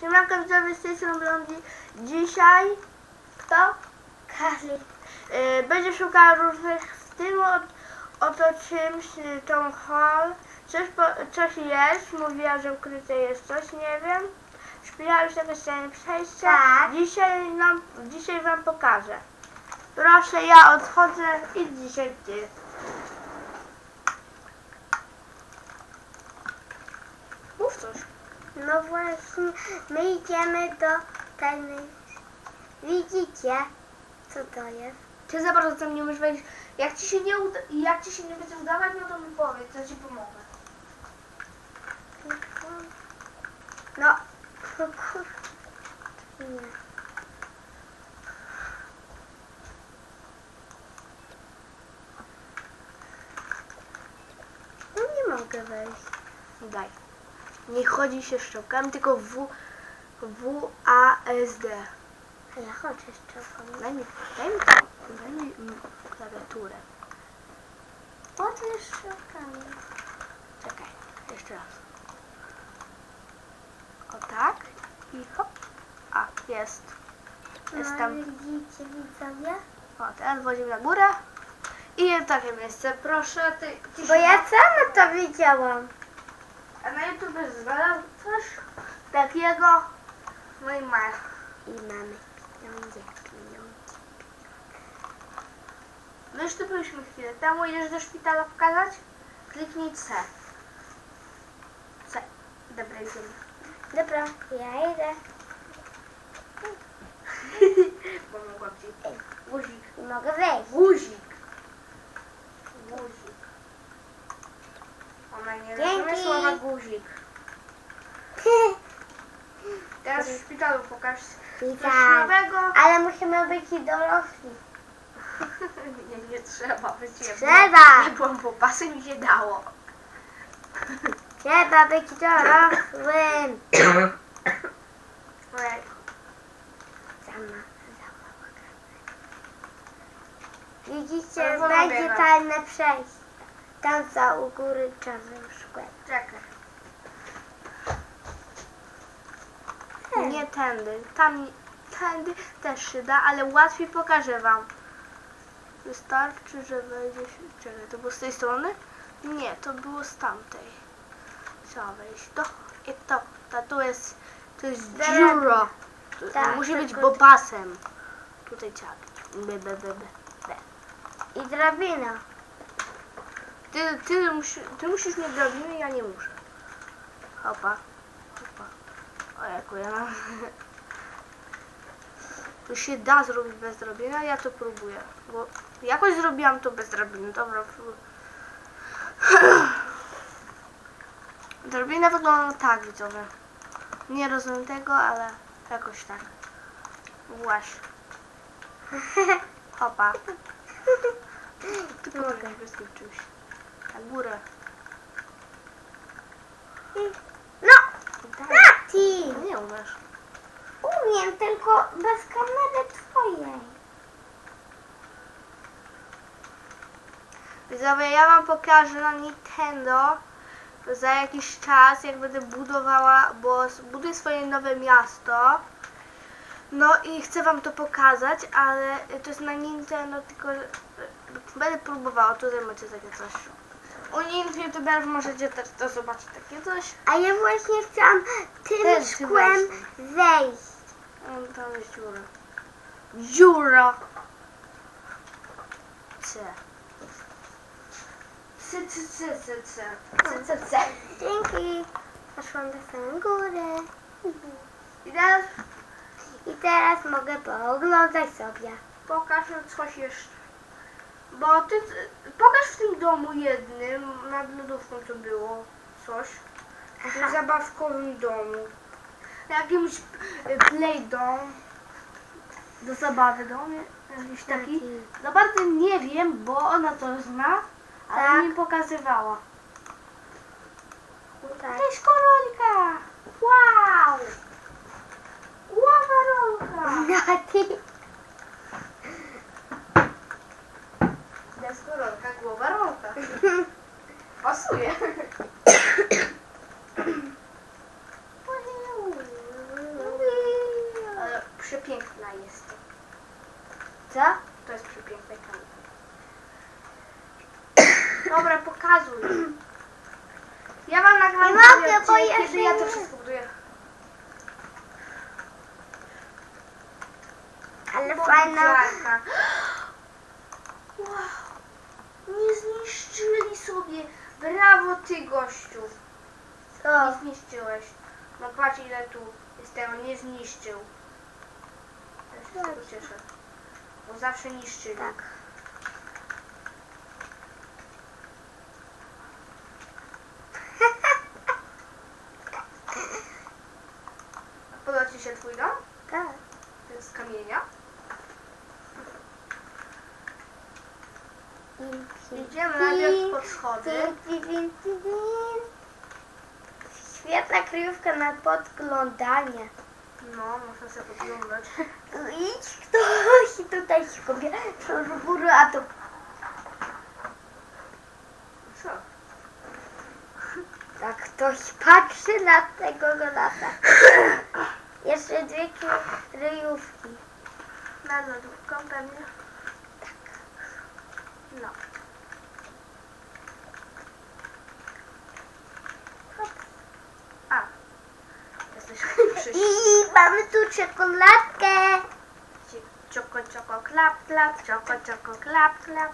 Siemanko widzowie z tej strony Blondi. Dzisiaj kto? Kali. Yy, będzie szukała różnych w tym o- oto czymś y, Tom Hall. Coś, po, coś jest, mówiła, że ukryte jest coś, nie wiem. Szpila już jakieś sceny przejścia. Tak. Dzisiaj nam, dzisiaj wam pokażę. Proszę, ja odchodzę i dzisiaj ty. Mów coś. No właśnie, my idziemy do tajnej. Widzicie, co to jest? Ty za bardzo tam nie możesz wejść. Jak ci się nie uda, jak ci się nie będzie udawać, no to mi powiedz, to ci pomogę. No, kur... Nie. No nie mogę wejść. Daj. Nie chodzi się szczotkami, tylko W, W, A, S, D. A ja chodzę czołgą. Daj mi, daj mi, tam, daj mi mm, klawiaturę. Jest szczotkami. Czekaj, jeszcze raz. O tak i hop. A, jest. Jest No, tam. widzicie, widzowie? O, teraz wchodzimy na górę. I takie miejsce, proszę. Ty, ty Bo ja sama to widziałam. A na YouTube znalazł coś takiego. No i masz. I mamy pieniądze, pieniądze. My już tu byliśmy chwilę temu. Idziesz do szpitala pokazać? Kliknij C. C. Dobra, idziemy. Dobra, ja idę. Pomogłam ci. Guzik. Mogę wejść. Guzik. Ona nie Dzięki. rozumie słowa guzik. Teraz w pokaż I coś tak. nowego. Ale musimy być i dorośli. nie, nie trzeba być. Trzeba. Nie byłam po pasy mi się dało. Trzeba być dorosłym. Ojej. Sama, sama. Widzicie, wolno będzie tajne przejście. Tam za u góry czarnym szkłem. Czekaj. Nie tędy. Tam tędy też się da, ale łatwiej pokażę wam. Wystarczy, że wejdzie się. Czekaj, to było z tej strony? Nie, to było z tamtej. Trzeba wejść. To i to. To, tu jest. To jest dziura. Tak, musi być tylko- bobasem. Tutaj trzeba. być. Be, be, be. I drabina. Ty, ty, musi, ty musisz mieć drobiny, ja nie muszę. Hopa. O ja. To się da zrobić bez drobiny, a ja to próbuję. Bo jakoś zrobiłam to bez drobiny. Dobra. Drobina wygląda tak, widzowie. Nie rozumiem tego, ale jakoś tak. Właśnie. Hopa. Ty pomagaj bez tym czymś. Na górę. No nie umiesz. Umiem, tylko bez kamery twojej. Widzowie, ja wam pokażę na Nintendo za jakiś czas, jak będę budowała, bo buduję swoje nowe miasto. No i chcę wam to pokazać, ale to jest na Nintendo, tylko że- będę próbowała, tutaj macie takie coś. U innych youtuberów możecie też to zobaczyć takie coś. A ja właśnie chciałam tym Też ty szkłem wejść. O, tam jest dziura. Dziura! C. C, c, c, c, c. C, c, c. Dzięki. Poszłam do samej góry. I teraz I teraz mogę pooglądać sobie. pokaż coś jeszcze. Bo ty, pokaż w tym domu jednym, nad lodówką to było coś. W Aha. zabawkowym domu. Jakimś y, play dom. Do zabawy dom. Jakiś taki. Za bardzo nie wiem, bo ona to zna, ale Tak. mi pokazywała. Tak. To jest koronka! Wow! Głowa rolka! Nati. Deskorolka, głowa rolka. Pasuje. przepiękna jest. Co? To jest przepiękny kamień. Dobra, pokazuj. Ja wam nagram Nie drugi mogę, bo odcinek, ja kiedy się ja to nie- wszystko buduję. Ale Bo fajna. budziarka. Wow. Nie zniszczyli sobie. Brawo ty gościu. Co? Nie zniszczyłeś. No patrz ile tu jest tego, nie zniszczył. Ja się z tego cieszę. Bo zawsze niszczyli. Tak. Podoba ci się twój dom? Tak. To jest z kamienia. Idziemy najpierw pod schody. Świetna kryjówka na podglądanie. No, można sobie podglądać. Idź ktoś tutaj się kąpie. Góry, a to Co? tak ktoś patrzy na tego lata. Jeszcze dwie kryjówki. Na lodówką pewnie. No. A. Jesteśmy przyszli. I mamy tu czekoladkę. Czoko, czoko, klap, klap, czoko, czoko, klap, klap.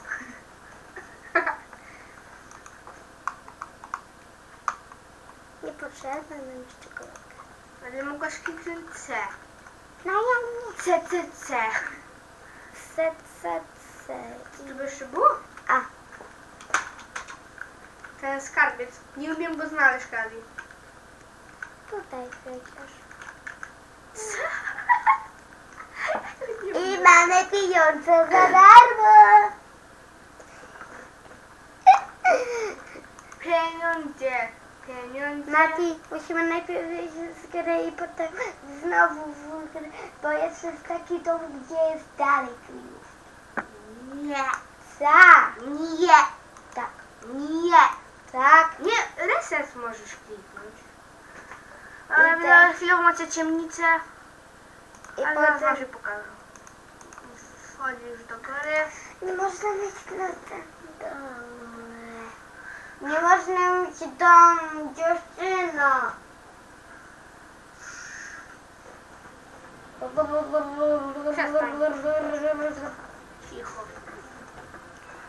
Nie potrzeba nam już czekoladkę. Ale mogłaś kliknąć C. No ja nie. C, C, C. Se, se, se. To by jeszcze było? A, Ten skarbiec. Nie umiem go znaleźć, Kali. tutaj przecież. Co? I mamy pieniądze za darmo. Pieniądze. Pieniądze. Mati, musimy najpierw wyjść z gry i potem znowu w grę, bo jest już taki dom, gdzie jest dalej kryjów. Nie. Tak, Nie. tak, Nie. tak. Nie, reset możesz kliknąć. Ale I wy te- na chwilę macie ciemnicę, I ale zaraz wam potem się pokażę. Wchodzisz do góry. nie można mieć na ten dom.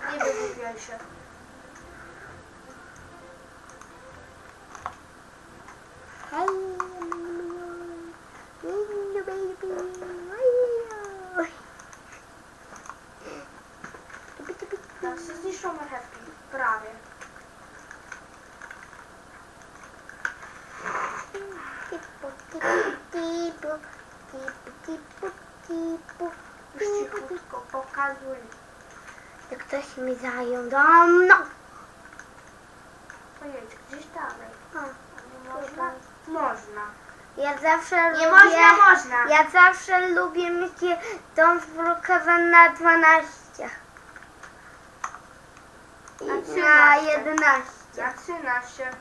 Nie można mieć dom dziewczyno. Cicho. Nie wygłupiaj się. Hey, baby. Teraz się zniszczą marchewki. Prawie. Już cichutko pokazuj. Jak ktoś mi zajął dom, no. Pojedź gdzieś dalej. Można? Można. Ja zawsze Nie lubię... można, można. Ja zawsze lubię mieć dom zblokowany na 12. I Na na 13. 11. Na 13.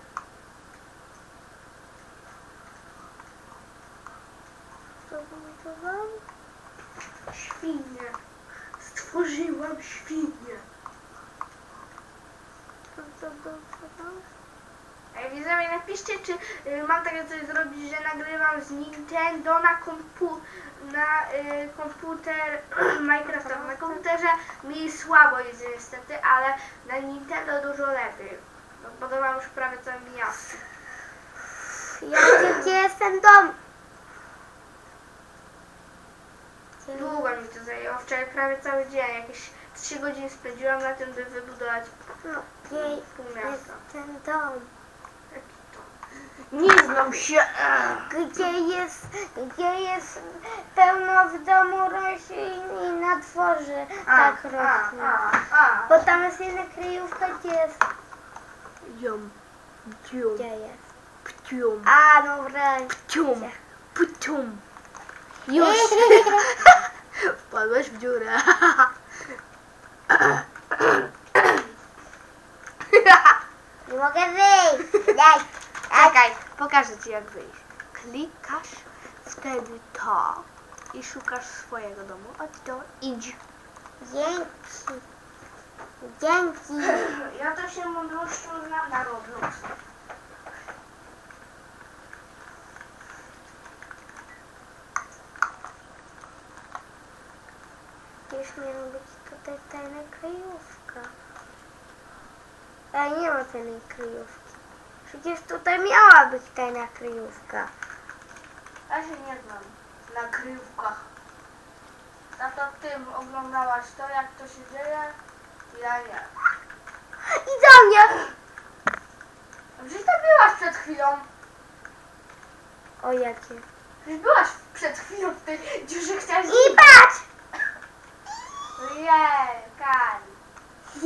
Świnie. Stworzyłam świnię. Ej, widzowie, napiszcie, czy y, mam takie coś zrobić, że nagrywam z Nintendo na, kompu na y, komputer Minecrafta na komputerze. Mi słabo jest niestety, ale na Nintendo dużo lepiej. No, podoba już prawie całe miasto. Ja wiem, gdzie jest ten dom. Długo mi to zajęło. Wczoraj prawie cały dzień, jakieś 3 godziny spędziłam na tym, by wybudować No, pół jest miasta. ten dom? Nie znam się. Gdzie jest, gdzie jest pełno w domu roślin i na dworze tak a, rośnie. a, a. Bo tam jest jedna kryjówka, gdzie jest... Jum, jum, Gdzie jest? pcium, A, no wreszcie. pcium, pcium. Już. Wpadłeś w dziurę. Nie mogę wyjść. Daj. Czekaj, pokażę ci jak wyjść. Klikasz wtedy to. i szukasz swojego domu. Chodź to, idź. Dzięki. Dzięki. Ja to się mądrością znam na Roblox. Już miała być tutaj tajna kryjówka. Ale nie ma tajnej kryjówki. Przecież tutaj miała być tajna kryjówka. Ja się nie znam na kryjówkach. Na to tym oglądałaś to, jak to się dzieje? Ja nie. I do mnie! Przecież tam byłaś przed chwilą. O jakie. Przecież byłaś przed chwilą w tej dziurze chciałaś... I! Jej, Kali.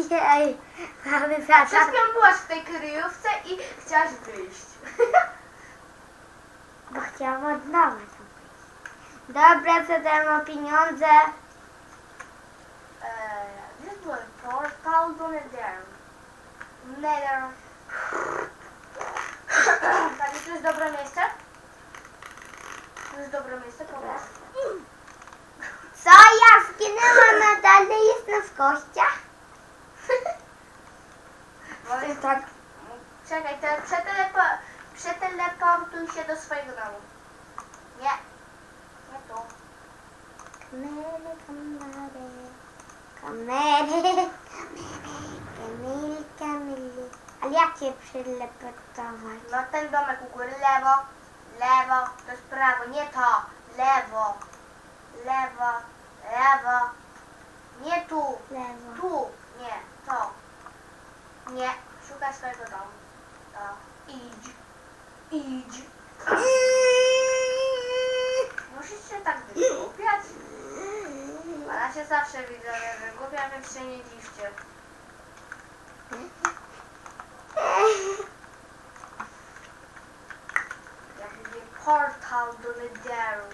Jej, mamy Przed tata. chwilą byłaś w tej kryjówce i chciałaś wyjść. Bo chciałam od nowa tam wyjść. Dobra, co dam o pieniądze? Eee, gdzie byłem? Portal do Nether. Nether. Tak, to jest dobre miejsce? To jest dobre miejsce, powiedz. Co ja zginęłam, a dalej jestem w kościach? Tak. Czekaj, te, przetelepo, przeteleportuj się do swojego domu. Nie. Nie tu. Kamery, kamery. Kamery. Kamery, kamery. Ale jak je przylepotować? No ten domek u góry, lewo, lewo, to jest prawo, nie to, lewo, lewo, lewo, nie tu, Lewo. tu, nie, to, nie, szukaj swojego domu, to, idź, idź, musisz się tak wygłupiać, ona się zawsze widzę, że wygłupia, więc się nie dziwcie. Jak będzie portal do Netheru.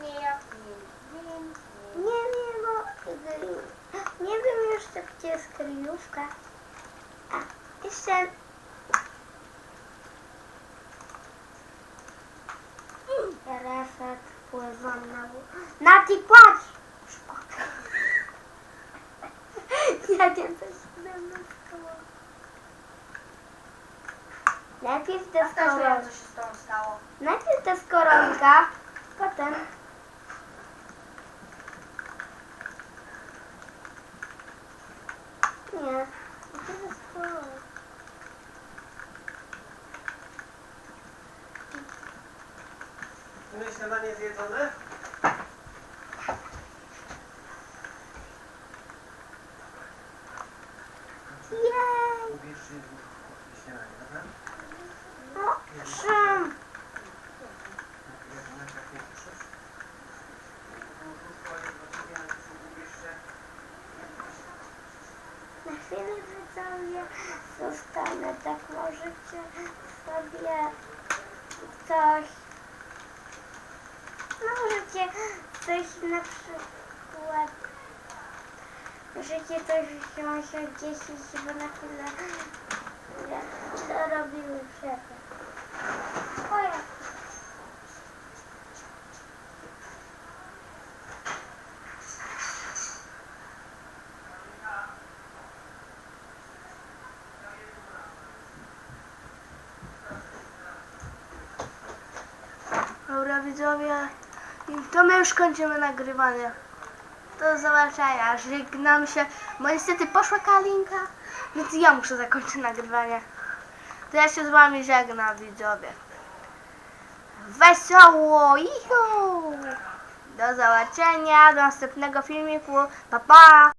Nie, nie, nie, nie. Nie wiem, bo nie wiem jeszcze gdzie jest kryjówka. A, jeszcze Reset pływam na górę. Nati, płacz! Ja nie wiem, co się ze mną stało. Najpierw to koronka. co się z tą stało. Najpierw to jest koronka, potem... Nie, to jest koronka. Zjedzone? Jej! Ubierz się w śniadanie, dobra? No. Na chwilę zostanę, tak możecie sobie coś... Możecie coś na przykład... Coś wziąć od 10, bo na chwilę ja, to robimy przerwę. O ja. Dobra widzowie, to my już kończymy nagrywanie. Do zobaczenia, żegnam się, bo niestety poszła Kalinka, więc ja muszę zakończyć nagrywanie. To ja się z wami żegnam widzowie. Wesoło, ihu! Do zobaczenia, do następnego filmiku, pa pa!